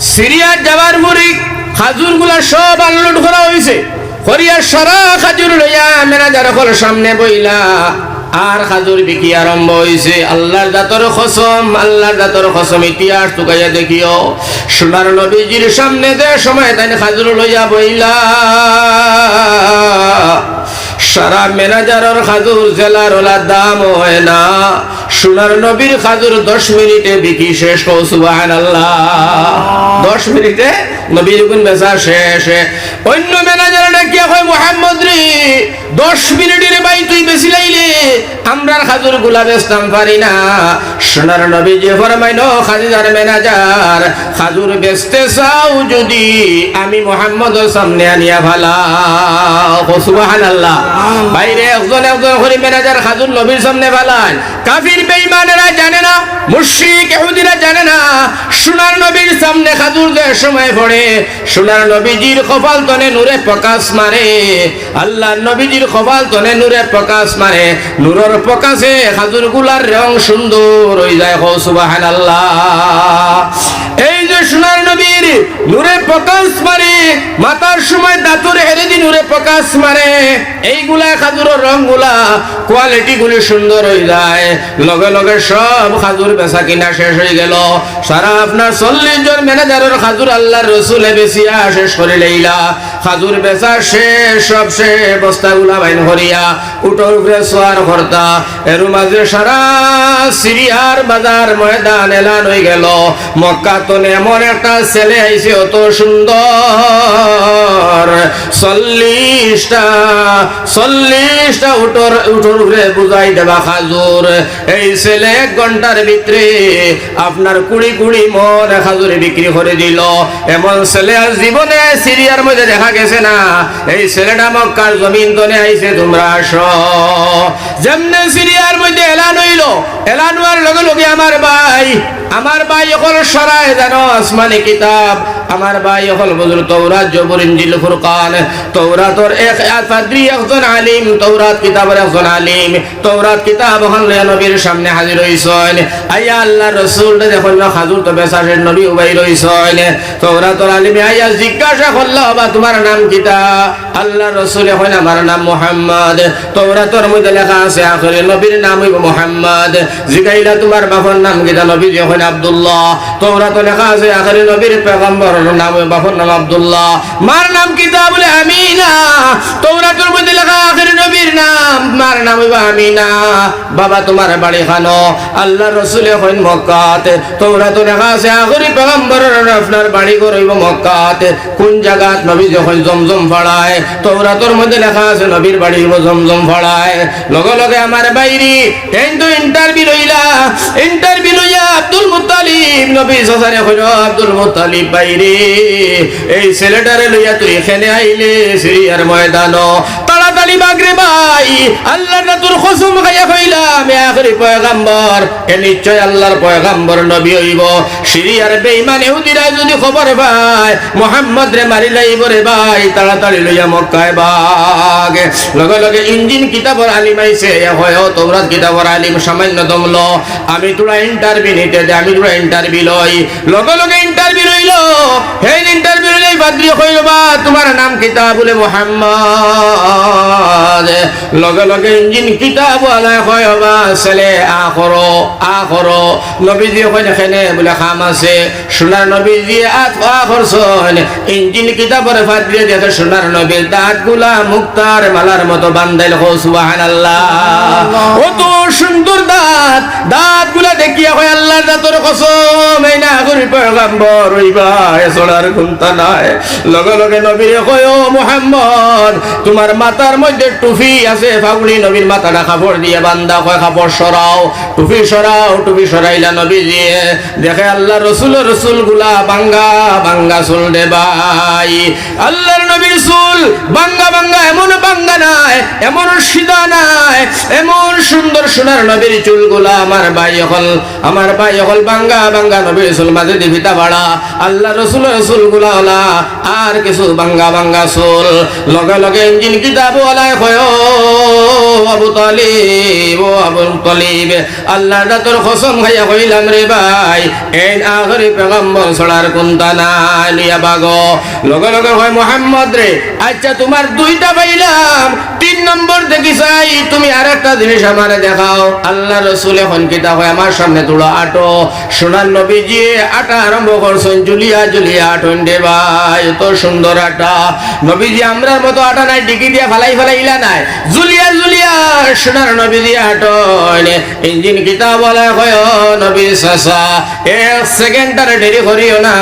সিরিয়ার যাওয়ার মুড়ি খাজুরগুলা সব আনলোড করা হয়েছে। হরিয়ার সারা খাজুর লইয়া মেনাজার সামনে বইলা। আর খাজুর বিকি আরম্ভ হয়েছে আল্লাহর দাতর খসম, আল্লাহর দাতর খসম, ইতিহাস টুকাইয়া দেখিও। সোনার নবীজির সামনে দে সময় তাই খাজুর লইয়া বইলা। সারা ম্যানেজারের খাজুর জেলার ওলা দাম হয় না। সোনার নবীর খাজুর দশ মিনিটে বিকি শেষ হো সুবাহান আল্লাহ দশ মিনিটে নবীর গুণ বেচা শেষ। অন্য ম্যানেজার ডাকিয়া হয় মোহাম্মদ দশ মিনিটের বাই তুই বেশি লাইলে আমরার খাজুরগুলা বেচতাম পারি না। সোনার নবী যে ফরমাইন খাজিদার ম্যানেজার খাজুর বেচতে চাও যদি আমি মোহাম্মদের সামনে আনিয়া ভালা। সুবাহান আল্লাহ। বাইরে একজন একজন করে ম্যানেজার খাজুর নবীর সামনে ভালান কাফির বেঈমানেরা জানে না। মুশরিক ইহুদিরা জানে না, সোনার নবীর সামনে খাজুর দেওয়ার সময় পড়ে। সোনার নবীজির কপাল তনে নূরে প্রকাশ মারে। আল্লাহ নবীজির কপাল তনে নূরে প্রকাশ মারে। নূরের প্রকাশে খাজুরগুলার রং সুন্দর হয়ে যায়। হো সুবহানাল্লাহ। এই যে সোনার নবীর নূরে প্রকাশ মারে, মাতার সময় দাঁতুর নূরে প্রকাশ মারে, এইগুলা খাজুরের রংগুলা কোয়ালিটি গুলি সুন্দর হয়ে যায়। লগে লগে সব খাজুর বেচা কিনা শেষ হয়ে গেল। সারা আপনার চল্লিশ জন ম্যানেজারের খাজুর আল্লাহর রসুলে শেষ করে লইলা। খাজুর বেচা শেষ, সব বস্তাগুলা বাইন হরিয়া উটোর উপরে সোয়ার কর্তা এর মাঝে সারা সিরিয়ার বাজার ময়দান এলান হয়ে গেল। মক্কা তো এমন একটা ছেলে আইছে, অত সুন্দর। চল্লিশটা চল্লিশটা উটোর উটোর উপরে বুঝাই দেবা খাজুর। এই ছেলে এক ঘণ্টার ভিতরে আপনার কুড়ি কুড়ি মন খাজুর বিক্রি করে দিল। এমন ছেলে জীবনে সিরিয়ার মধ্যে দেখা গেছে না। এই ছেলেটা মক্কার জমিন তনে আইছে, তোমরা আসো। যেমনে সিরিয়ার মধ্যে এলান হইল, এলান হওয়ার লগে লগে আমার ভাই আমার ভাই অকল সরায় জানো আসমানি কিতাব। আমার ভাই অকল বজুর তৌরাত জবর ইনজিল ফুরকান। তৌরাতর এক পাদ্রি একজন আলিম তৌরাত কিতাবের একজন আলিম। তৌরাত কিতাব ওখান নবীর সামনে হাজির হইছেন। আইয়া আল্লাহ রসুল দেখুন না, হাজুর তো বেসাসের নবী উবাই রইছেন। তৌরাতর আলিমে আইয়া জিজ্ঞাসা করল বা তোমার নাম কিতা? আল্লাহ রসুল এখন আমার নাম মোহাম্মদ। তৌরাতর মধ্যে লেখা আছে, আখরে নবীর নাম হইব মোহাম্মদ। জিগাইলা তোমার বাবার নাম কিতা? নবী এখন আব্দুল্লাহ। তৌরাত লেখা আছে আখরে নবীর পেগম্বর নাম বাবার নাম আব্দুল্লাহ। মার নাম কিতা বলে আমিনা তৌরাতের মধ্যে লেখা আখরে নবীর নাম। মার নাম আমিনা। বাবা তোমার বাড়ি খানো। আল্লাহ রসুল এখন মক্কাতে। তৌরাত লেখা আছে আখরে পেগম্বর আপনার বাড়ি ঘর হইব মক্কাতে। কোন জায়গাত নবী যখন জমজম ফড়ায় তৌরাতর মধ্যে লেখা আছে নবীর বাড়ি জমজম ফড়ায়। লগে লগে আমার বাইরি কিন্তু ইন্টারভিউ লইলা। ইন্টারভিউ লইয়া আব্দুল মুতালিব নবী সাসারে আব্দুল মুতালিব বাইরে এই ছেলেটারে লইয়া তুই এখানে আইলে সিরিয়ার ময়দানো ভাই মোহাম্মদ লগে ইঞ্জিন কিতাবর আলিম আইছে তৌরাত কিতাবর আলিম, সামান্য দমল। আমি তোরা ইন্টারভিউ নিতে আমি তোরা ইন্টারভিউ লই। লগে লগে ইন্টারভিউ লইল ইন্টারভিউ লই বাদ্রি কইল, বা, তোমার নাম কিতাব বলে মোহাম্মদ লগে লগে ইঞ্জিন কিতাব আলাই কয় বা ছেলে নবীজি এখানে বলে খাম আছে। সোনার নবীজি ইঞ্জিন কিতাবর দেখে সোনার নবীর দাঁতগুলা মুক্তার মালার মতো বান্দাইল হো সুবহানাল্লাহ। কত সুন্দর দাঁত দাঁতগুলা দেখিয়া হয় আল্লাহর দাঁতর কসম। এই না করি পয়গাম্বর হইবা এছড়ার গুন্তা নাই। লগে লগে নবী কয় ও মুহাম্মদ তোমার মাথার মধ্যে টুপি আছে ফাগুলি নবীর মাথাটা কাপড় দিয়ে বান্দা কয় কাপড় সরাও, টুপি সরাও, টুপি সরাইলা নবী দিয়ে দেখে আল্লাহ রসুল রসুলগুলা বাঙ্গা বাঙ্গা চুল দে ভাই। আল্লাহর নবীর চুল বাঙ্গা বাঙ্গা, এমন বাঙ্গা নাই, এমন সিধা নাই, এমন সুন্দর সোনার নবীর চুলগুলা আমার ভাই হল আমার ভাই হল বাঙ্গা বাঙ্গা নবীর চুল মাঝে দিবিতা বাড়া। আল্লাহ রসুল রসুলগুলা আর কিছু বাঙ্গা বাঙ্গা চুল। লগে লগে ইঞ্জিন কিতাব ওলাই কয় আবু তালিব, ও আবু তালিব, আল্লাহ তোর কসম খাইয়া কইলাম রে ভাই এই আখরি পেগম্বর ছড়ার কোনটা না লিয়া বাগো। লগে লগে হয়, মোহাম্মদ রে আচ্ছা তোমার দুইটা পাইলাম, তিন নম্বর দেখি চাই, তুমি আর একটা জিনিস আমারে দেখাও। আল্লাহ রসুল এখন কিতা হয়, আমার সামনে তুলো আটো। সোনার নবীজি আটা আরম্ভ করছেন, জুলিয়া জুলিয়া আটন দে ভাই, এত সুন্দর আটা। নবীজি আমরা মতো আটা নাই, ডিকি দিয়া ফালাই ফালাই ইলা নাই। জুলিয়া জুলিয়া সোনার নবীজি আটন ইঞ্জিন কিতা বলা হয় নবীর সাসা এক সেকেন্ডার দেরি করিও না,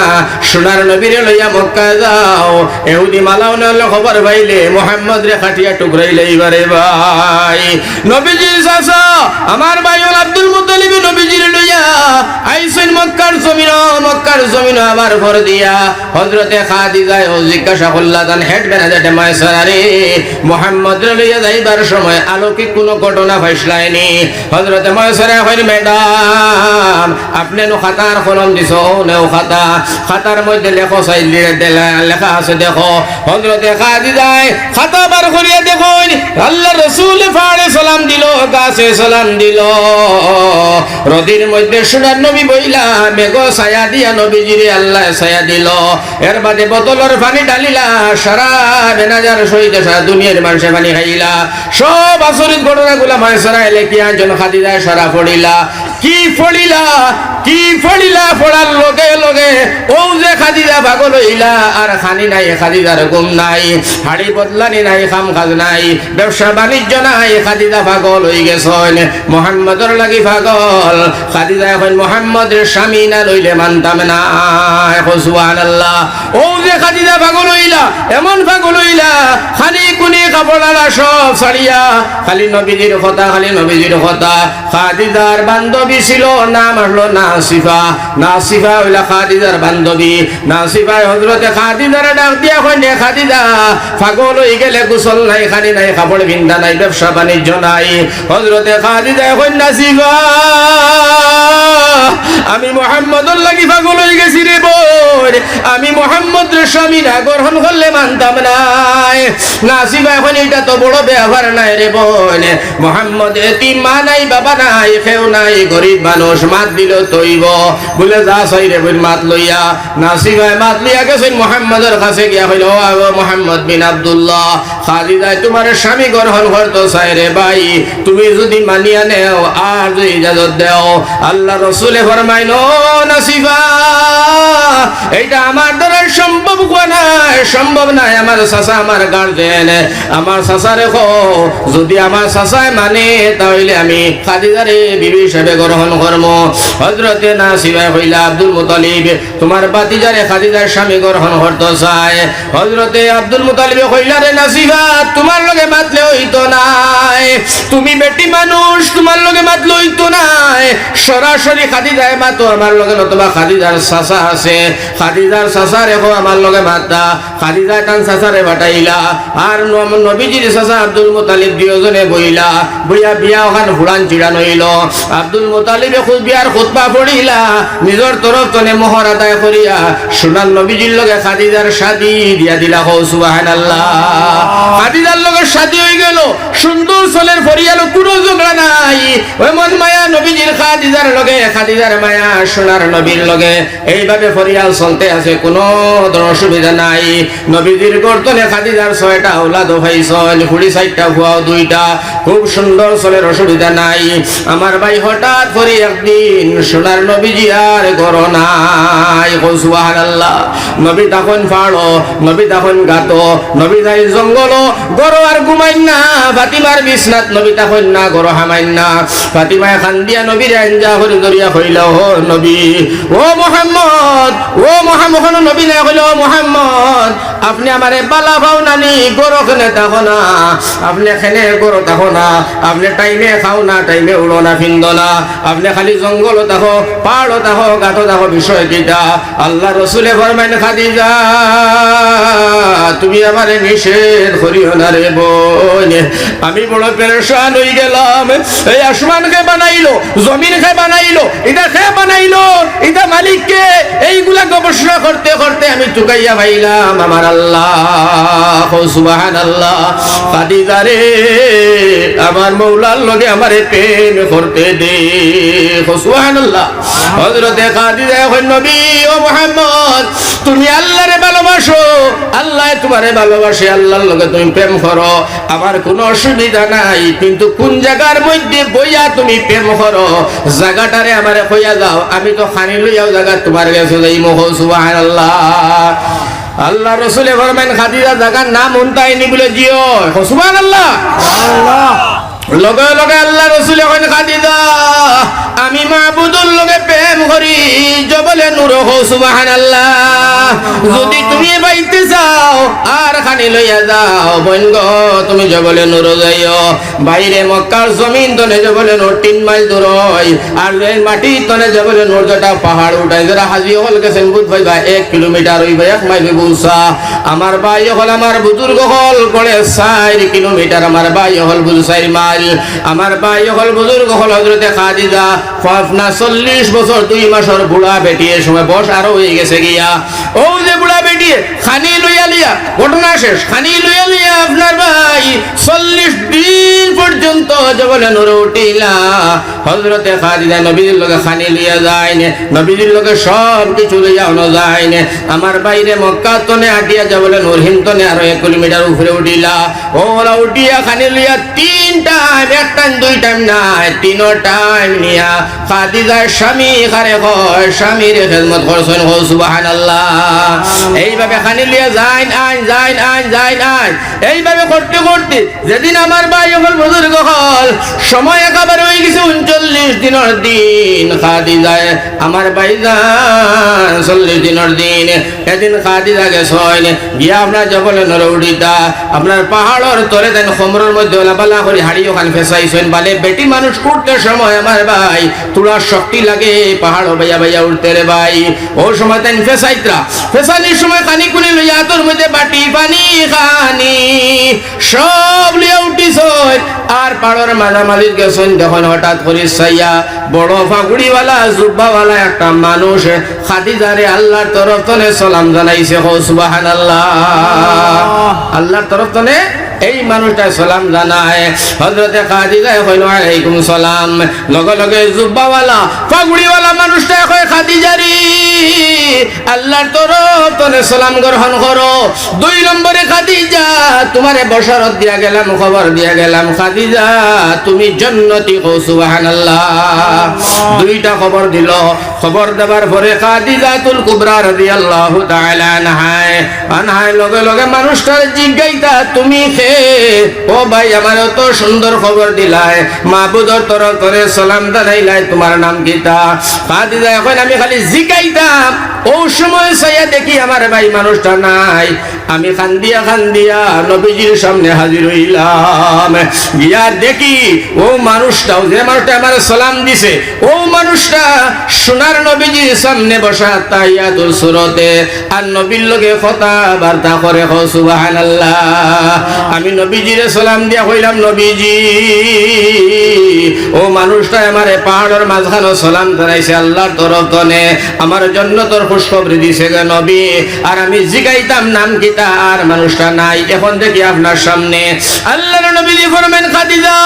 সোনার নবীরে লইয়া মক্কা যাও। এহুদি মালাও নলে খবর পাইলে মোহাম্মদ রে খাটিয়া টুকরাইলে এবারে ভাই। নবীজি সাসা আমার ভাই আব্দুল মুতালিব নবীজির লইয়া আইসেন মক্কার জমিন মক্কার জমিন আবার ভর দিয়া। হজরতে খাদিজায় ও জিজ্ঞাসা করলা তান হেড ম্যানেজার মায়সারে মোহাম্মদ রে লইয়া যাইবার সময় আলোকিক কোনো ঘটনা ফাইসলায়নি হজরতে মায়সারে হইল ম্যাডাম, আপনি নো খাতার কলম দিছ নেও খাতা। খাতার মধ্যে লেখো লেখা আছে, দেখো। হজরতে খাদিজায় খাতা বার করিয়া আল্লাহ রসুল ফাড়ে সালাম দিল, গাছে সালাম দিল। রদির মধ্যে সোনার নবী বইলা, মেঘ ছায়া দিয়া নবীজিরে আল্লাহ ছায়া দিল। এর বাদে বোতলের পানি ডালিলা সারা বেনাজার সহিত সারা দুনিয়ার মানুষে পানি খাইলা। সব আসরিত ঘটনাগুলা মায় সারা এলে কি আনজন খাদি যায় সারা পড়িলা কি পড়িলা কি পড়িলা পড়ার লগে লগে ও যে খাদিজা ভাগল হইলা, আর খানি নাই, খাদিজার গুম নাই, হাড়ি বদলানি নাই, খাম খাজ নাই, ব্যবসা বাণিজ্য নাই, খাদিজা পাগল হই গেছন, মোহাম্মদর লাগি পাগল। খাদিজা এখন মোহাম্মদের স্বামী না লইলে মানতাম না, এখন সুবহানাল্লাহ। ও খাদিজা পাগল হইলা, এমন পাগল হইলা, খালি কুনি কাপড় আলা সব ছাড়িয়া, খালি নবীজির কথা, খালি নবীজির কথা। বান্ধবী ছিল, নাম নাসিফা। নাসিফা হইলা বান্ধবী। হজরতে ডাক দিয়া পাগল হই গেলে গোসল নাই খানি নাই, কাপড় বিন্দা নাই, ব্যবসা বাণিজ্য নাই। হজরতে নাসিফা, আমি মোহাম্মদুর লাগি পাগল হয়ে গেছি রে বোন আমি মোহাম্মদ স্বামী গ্রহণ করলে মানতাম নাই নাসিবা এখন এটা তো বড় ব্যবহার নাই রে বোন। মোহাম্মদ মা নাই, বাবা নাই, কেউ নাই, গরিব মানুষ, মাত দিল তৈব। বলে যা সই রে মাত লইয়া। মাত লইয়া মোহাম্মদের কাছে গিয়া হইল মোহাম্মদ বিন আব্দুল্লাহ তোমার স্বামী গ্রহণ করতো চাই রে ভাই। তুমি যদি মানিয়া নেও, আর যদি ইজাজত দেও, আল্লাহ রসুলে ফরমাইল নাসিফা এইটা আমার দ্বারা সম্ভব কোয়া নাই? সম্ভব নাই। আমার চাচা আমার গার্জেন আমার চাচা রেখো যদি আমার চাচাই মানে তাহলে আমি খাদিজারে বিবি হিসেবে গ্রহণ করব হজরতে নাসিফা হইলা আব্দুল মুতালিব তোমার বাতিজারে খাদিজার স্বামী গ্রহণ করতে চায়। হজরতে আব্দুল মুতালিব হইলা রে নাসিফা তোমার লগে মাতলে হইতো নাই। তুমি বেটি মানুষ তোমার লগে মাতলে হইতো নাই। সরাসরি খাদিজায় মাতো আমার লগে নতুবা খাদিজার চাচা আছে। খাদিজার চাচা রেখো আমার লগে মাতা খাদিজা টান চাচারে বাটাইলা। আর নবীজির চাচা আব্দুল মুতালিব দুজনে বইলা বইয়া বিয়া ওখান হুড়ান চিড়ান হইল। আব্দুল মুতালিবে খুব বিয়ার খুতবা পড়িলা নিজের তরফ তনে মোহর আদায় করিয়া সোনার নবীজির লগে খাদিজার শাদি দিয়া দিলা হো সুবহানাল্লাহ। খাদিজার লগে শাদি হয়ে গেল। সুন্দর সলের ফরিয়ালো কোনো ঝগড়া নাই। ওই মন মায়া নবীজির খাদিজার লগে খাদিজার মায়া সোনার নবীর লগে। এইভাবে ফরিয়াল চলতে আছে কোনো অসুবিধা নাই। নবীজির গর্তনে খাদিজার ছয়টা ওলাদ হইছন কুড়ি চারটা ভুয়াও দুইটা। খুব সুন্দর চলের অসুবিধা নাই। আমার ভাই হঠাৎ করে একদিন সোনার নবীজি আর গর নাই। সুবাহান আল্লাহ নবী তখন ফাড়ো, নবী তখন গাতো, নবী তাই জঙ্গল গরো আর ঘুমাইন না। ফাতিমার বিছনাত নবী তখন না গরো হামাইন না। ফাতিমায় খান দিয়া নবীর আঞ্জা করে দরিয়া হইল ও নবী, ও মোহাম্মদ ও মোহাম্মদ নবী না হইল মোহাম্মদ আপনি আমারে বালা পাও নানি গরো খেলে দেখো না। আপনি খেলে গরো দেখো না। আপনি টাইমে খাও না, টাইমে উড়ো না ফিন্দ না আপনি খালি জঙ্গল দেখো, পাহাড়ও দেখো গাটো দেখো, বিষয় কিটা। আল্লাহ রসুলে ফরমাইন, খাদিজা, তুমি আমারে নিষেধ করিও না রে বোন। আমি বড় পেরেশান হয়ে গেলাম। এই আসমানকে বানাইলো, জমিনকে বানাইলো, এটা খে বানাইলো? এটা মালিককে? এইগুলা গবেষণা করতে করতে আমি চুকাইয়া ভাইলাম, আমার আল্লাহ সুবাহান আল্লাহ খাদিজা রে, আমার মৌলার লগে আমারে প্রেম করতে দে সুবাহান আল্লাহ হজরতে খাদিজা এখন নবী ও মোহাম্মদ, তুমি আল্লাহরে ভালোবাসো, আল্লাহ তোমারে ভালোবাসে, আল্লাহর লগে তুমি প্রেম করো। আমার কোনো অসুবিধা নাই, কিন্তু কোন জায়গার মধ্যে বইয়া তুমি প্রেম করো, জায়গাটারে আমারে কইয়া যাও আমি তো খানি লইয়াও জায়গা তোমার কাছে যাই মোহ সুবাহান আল্লাহ আল্লাহ রসুল ফরমেন খাদিজা জাগার নাম উনতাইনি বলে জিও সুবাহান আল্লাহ লগে লগে আল্লাহ রসুল এখন খাদিজা আমি মাহবুদুর লগে প্রেম করি। জবলে নূর হো সুবাহান আল্লাহ যদি তুমি বাইতে যাও, আর খানি লইয়া যাও। বৈনগ, তুমি জবলে নূর যাইও, বাইরে মক্কার জমিন তনে নূর তিন মাইল দূর আর মাটি তনে নূর যেটা পাহাড় উঠাই হাজি হল গেছেন, বুধ ভাইবা এক কিলোমিটার হইবা এক মাইল বৌসা আমার ভাই হল আমার বুজুর্গ হল কিলোমিটার আমার ভাই হল বুঝু মাইল। আমার ভাই হল বুজুর্গ হল হজরতে চল্লিশ বছর দুই মাসের বুড়া বেটিয়ে সময় বস আরও হয়ে গেছে গিয়া। ও যে বুড়া বেটিয়ে খানি লইয়া লিয়া ঘটনা শেষ খানি লইয়া লিয়া আপনার ভাই চল্লিশ দিন পর্যন্ত জবলে নরে উঠিলা। হজরতে খাদিজা নবীর লোকে খানি লইয়া যায় নে নবীর লোকে সব কিছু লইয়া অন যায় নে আমার বাইরে মক্কা তনে আটিয়া যাবলে নূর হিন্তনে আরও এক কিলোমিটার উপরে উঠিলা। ওরা উঠিয়া খানি লইয়া তিন টাইম এক টাইম দুই টাইম নাই তিন টাইম নিয়া খাদিজার স্বামী খারে হয় স্বামীর খেদমত করছেন। হো সুবাহান এইভাবে খানি লিয়া যাইন, আইন যাইন আইন যাইন, আইন। এইভাবে করতে করতে যেদিন আমার ভাই হল বুজুর্গ হল, সময় একেবারে হয়ে গেছে উনচল্লিশ দিনের দিন খাদি যায় আমার ভাই যান চল্লিশ দিনের দিন, এদিন খাদি লাগে ছয় গিয়া আপনার জবলে নরে উঠিতা আপনার পাহাড়ের তলে দেন খমরের মধ্যে ওলাপালা করে হাড়ি ওখান ফেসাইছেন বলে, বেটি মানুষ উঠতে সময় আমার ভাই, তোলার শক্তি লাগে, পাহাড় বাইয়া বাইয়া উঠতে রে ভাই। ও সময় তেন ফেসাইত্রা। ফেসানির সময় খানি কুনি লইয়া তোর মধ্যে বাটি পানি খানি। সব লিয়া উঠিস আর পাড়র মাঝামাঝি গেছেন যখন হঠাৎ করে সাইয়া। বড় ফাগুড়িওয়ালা জুব্বাওয়ালা একটা মানুষ। খাদিজারে আল্লাহর তরফ তনে সালাম জানাইছে হো সুবাহান আল্লাহ। আল্লাহর তরফ তনে এই মানুষটা সালাম জানায়। হজরতে খাদিজায় কইল আলাইকুম সালাম। লগে লগে জুব্বাওয়ালা ফাগুড়িওয়ালা মানুষটা কয় খাদিজারি আল্লাহর তরফ তনে সালাম গ্রহণ করো। দুই নম্বরে খাদিজা, তোমারে বসরত দিয়া গেলাম, খবর দিয়া গেলাম, খাদিজা, তুমি জন্নতি হো সুবহানাল্লাহ। দুইটা খবর দিল খবর দেবার পরে খাদিজাতুল কুবরা রাদিয়াল্লাহু তাআলা আনহায়। আনহায় লগে লগে মানুষটার জিজ্ঞাইতা, তুমি খে ও ভাই, আমার এত সুন্দর খবর দিলাই। মাহবুদর তরফ করে সালাম দাঁড়াইলাই তোমার নাম গীতা। খাদিজা এখন আমি খালি জিগাইতাম ও সময় সাইয়া দেখি আমার ভাই মানুষটা নাই। আমি খান্দিয়া খান্দিয়া নবীজির সামনে হাজির হইলাম। গিয়া দেখি, ও মানুষটাও যে মানুষটা আমার সালাম দিছে, ও মানুষটা সোনার নবীজির সামনে বসা তাইয়াতুল সুরতে, আর নবীর লগে কথা বার্তা করে হো সুবহানাল্লাহ। আমি নবীজিরে সালাম দিয়া হইলাম নবীজি, ও মানুষটা আমারে পাহাড়ের মাঝখানে সালাম জানাইছে আল্লাহর তরফ তনে আমার জন্য তোর খুশখবরি দিছে গে নবী। আর আমি জিগাইতাম নাম কিতা আর মানুষটা নাই। এখন দেখি আপনার সামনে। আল্লাহর নবীজি ফরমেন, খাদিজা,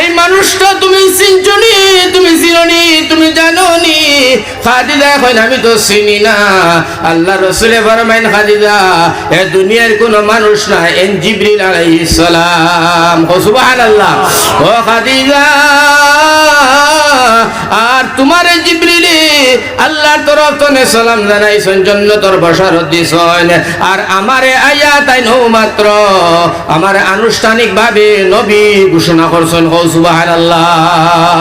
এই মানুষটা তুমি চিনছনি তুমি চিননি তুমি জানোনি খাদিজা এখন আমি তো চিনি না। আল্লাহ রসুলে ফরমাইন, খাদিজা, এ দুনিয়ার কোনো মানুষ না, এন জিবরিল আলাইহিস সালাম। ও সুবহানাল্লাহ। ও খাদিজা। আর তোমার জিবরিলি আল্লাহর তরফ তনে সালাম জানাইছেন জন্য তোর বসারত দিছেন। আর আমারে আয়া তাই নৌ মাত্র, আমার আনুষ্ঠানিক ভাবে নবী ঘোষণা করছেন, হো সুবহানাল্লাহ।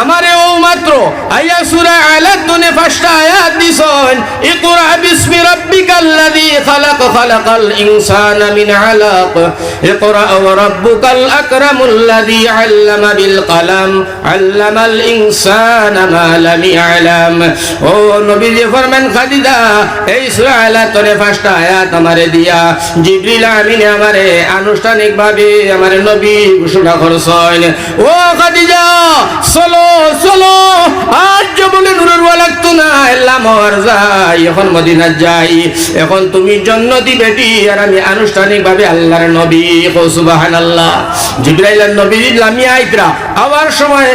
আমারে ও মাত্র, আয়া সূরা আলাদ দুনে পাঁচটা আয়াত দিছেন, ইকরা বিসমি রাব্বিকাল্লাযী খালাক, খালাকাল ইনসানা মিন আলাক। ইকরা ওয়া রাব্বুকাল আকরামুল্লাযী আল্লামা বিল কলম, আল্লামাল ইনসানা মা লাম ইয়ালাম ও নবীজি ফরমান খাদিজা, এই সূরা আলা তোরে পাঁচটা আয়াত আমারে দিয়া। জিবরিল আমিনে আমারে আনুষ্ঠানিক ভাবে আমারে নবী ঘোষণা করছেন। ও খাদিজা, চলো চলো না এল্লা মর যাই, এখন মদিনা যাই। এখন তুমি জন্নতি বেটি আর আমি আনুষ্ঠানিক ভাবে আল্লাহর নবী। আইতরা আবার সময়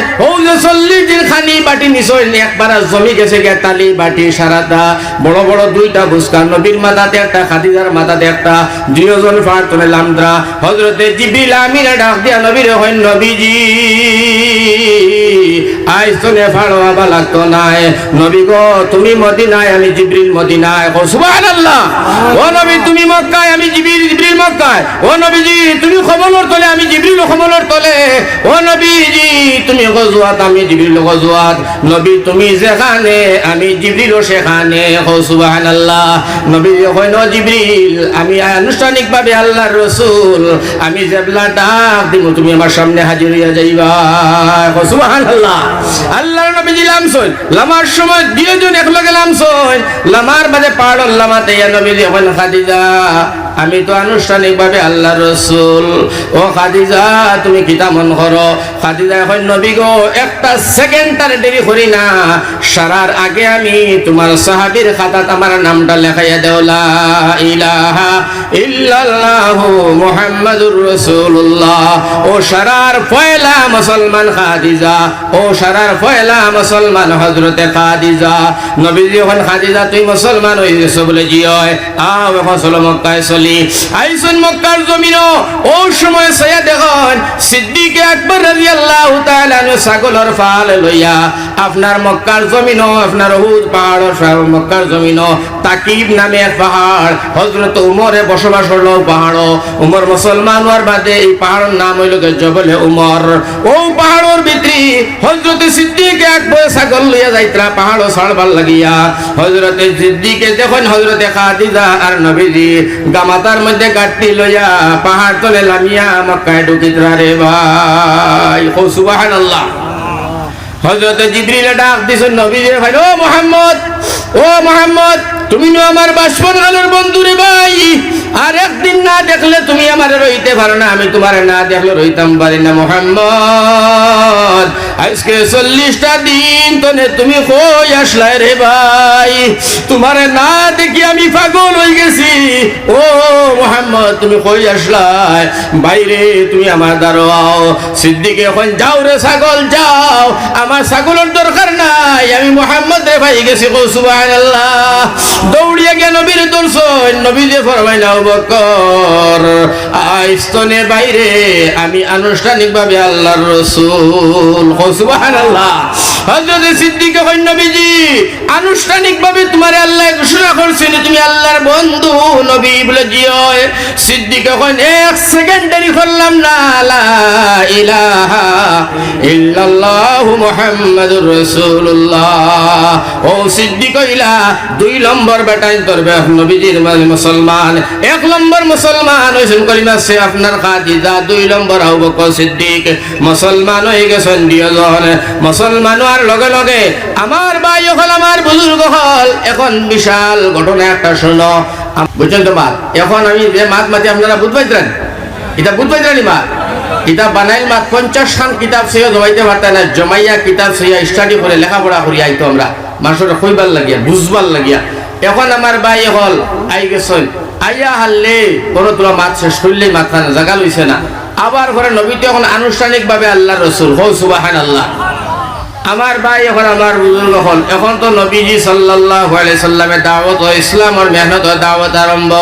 খানি বাটি একবার জমি গেছে গে তালি বাটি সারাটা বড় বড় দুইটা বুসকা নবীর মাথাতে একটা, খাদিজার মাথাতে একটা, দুইজন ফারতনে লামদ্রা হজরতে জিবরিল আমিনে ডাক দিয়া নবীর হয় নবীজি আইস তোনে ফাড়ো আবা লাগতো নাই। নবী গো তুমি মদিনায় আমি জিবরিল মদিনায়। ও সুবহানাল্লাহ। ও নবী তুমি মক্কায় আমি জিবরিল মক্কায়, ও নবীজি, তুমি খবরের তলে, আমি জিবরিল খবরের তলে। ও নবীজি, তুমি গজওয়াত, আমি জিবরিল গজওয়াত। নবী, তুমি যেখানে, আমি জিবরিল সেখানে। ও সুবহানাল্লাহ। নবী আমি জেবলা ডাক দিব, তুমি আমার সামনে হাজির হইয়া যাইবা। ও সুবহানাল্লাহ। নবীজি লামছই লামার সময় দুইজন একলগে লামছই লামার বাদে পাড়ল লামাতে নবীজি এখন খাদিজা। আমি তো আনুষ্ঠানিকভাবে আল্লাহ রসুল। ও খাদিজা, তুমি কিতা মন করো? খাদিজা এখন নবী গো, একটা সেকেন্ড তার দেরি করি না। সারার আগে আমি তোমার সাহাবির খাতা আমার নামটা লেখাইয়া দেওলা ইলাহা ইল্লাল্লাহু মুহাম্মাদুর রাসূলুল্লাহ। ও মুসলমান খাদিজা, ও মুসলমান হযরতে খাদিজা। নবীজি খাদিজা, তুই মুসলমান হয়ে বলে জিয় আও এখন চলো মক্কায় চলি। মক্কার ও সময় সিদ্দিকে আকবর রাদিয়াল্লাহু তাআলা ছাগলের ফাল লইয়া, আপনার মক্কার জমিন আপনার উহুদ পাহাড় মক্কার জমিন তাকিব নামে পাহাড়, হযরত উমরে বসবাস হলো পাহাড়। উমর মুসলমান হওয়ার বাদে এই পাহাড়ের নাম হইল জবলে উমর। ও পাহাড়ের ভিতরি হযরত সিদ্দিকে আকবর ছাগল লইয়া যাইত্রা, পাহাড় ছাড়বার লাগিয়া। হযরতে সিদ্দিকে দেখুন হযরতে খাদিজা আর নবীজি গামাতার মধ্যে গাঠটি লইয়া পাহাড় তলে লামিয়া মক্কায় ঢুকিত্রা রে ভাই। ও সুবহানাল্লাহ। হযরত জিবরিলে ডাক দিছেন নবী রে ভাই, ও মোহাম্মদ ও মোহাম্মদ, তুমি আমার বাসপনগালের বন্ধু রে ভাই। না দেখলে তুমি আমার রইতে পারো না, আমি তোমার না দেখলে রইতাম পারি না, মোহাম্মদ। আজকে চল্লিশটা দিন, তনে তুমি কই আসলাই রে ভাই? তোমার না দেখি আমি পাগল হয়ে গেছি। ও মোহাম্মদ, তুমি কই আসলাই? বাইরে তুমি আমার দাঁড়াও সিদ্দিকে এখন যাও রে ছাগল, যাও। আমার ছাগলের দরকার নাই। আমি মোহাম্মদ রে ভাই গেছি কৌ সুবহানাল্লাহ। দৌড়িয়া গিয়ে নবীর দর্শন নবী যে ফরমাইলাও বকর। আইস্তনে বাইরে আমি আনুষ্ঠানিকভাবে আল্লাহর রসুল কৌ সুবহানাল্লাহ। হযরত সিদ্দিক কই নবীজি আনুষ্ঠানিকভাবে তোমার আল্লাহ ঘোষণা করছেন, তুমি আল্লাহর বন্ধু, নবী বলে সিদ্দিক এক সেকেন্ড দেরি করলাম না, লা সিদ্দিক দুই বেটাই মানে মুসলমান। এক নম্বর মুসলমান হইছেন কলিমা সে আপনার খাদিজা, দুই নম্বর আবু সিদ্দিক। মুসলমান হয়ে গেছেন মুসলমান হওয়ার লগে লগে, আমার ভাই হল আমার বুজুর্গ হল। এখন বিশাল ঘটনা একটা শোনো বুঝছেন তো মাত এখন আমি যে মাত মাতি আপনারা বুঝবাইতেন? এটা বুঝবাইতেন মাত কিতাব বানাইল মাত পঞ্চাশ খান কিতাব সে জমাইতে পারতেন না, জমাইয়া কিতাব সে স্টাডি করে লেখাপড়া করি আইতো আমরা। মানুষের কইবার লাগিয়া, বুঝবার লাগিয়া। এখন আমার ভাই হল, আই গেছেন, আইয়া হারলে কোনো তোলা মাত শেষ করলেই মাথা জাগা লইছে না। আবার ঘরে নবীতে এখন আনুষ্ঠানিকভাবে আল্লাহ রসুল, হৌ সুবাহান আল্লাহ আমার ভাই এখন আমার বুজুর্গ হল এখন তো নবীজি সাল্লাহ আলাই সাল্লামের দাওয়াত ও ইসলামের মেহনত দাওয়াত আরম্ভ।